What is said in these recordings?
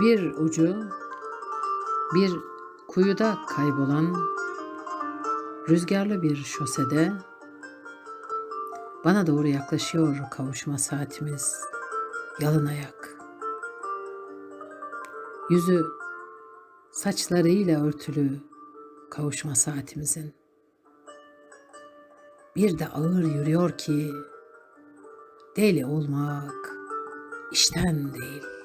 Bir ucu bir kuyuda kaybolan rüzgarlı bir şosede bana doğru yaklaşıyor kavuşma saatimiz yalın ayak. Yüzü saçlarıyla örtülü kavuşma saatimizin. Bir de ağır yürüyor ki deli olmak işten değil.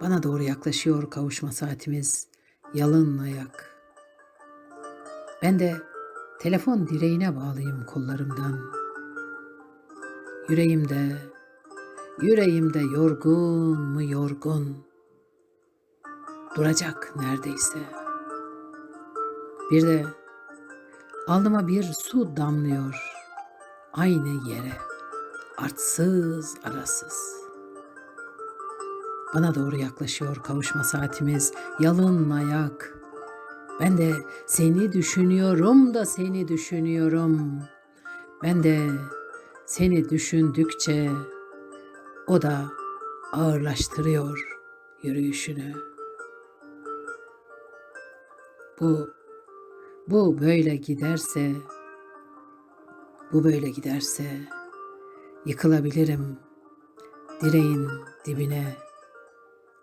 Bana doğru yaklaşıyor kavuşma saatimiz yalın ayak. Ben de telefon direğine bağlıyım kollarımdan. Yüreğimde, yüreğimde yorgun mu yorgun. Duracak neredeyse. Bir de alnıma bir su damlıyor aynı yere. Artsız arasız. Bana doğru yaklaşıyor kavuşma saatimiz yalın ayak. Ben de seni düşünüyorum da seni düşünüyorum. Ben de seni düşündükçe o da ağırlaştırıyor yürüyüşünü. Bu bu böyle giderse bu böyle giderse yıkılabilirim direğin dibine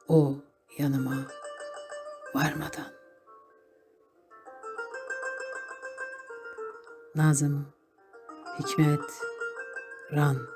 o yanıma varmadan. Nazım Hikmet Ran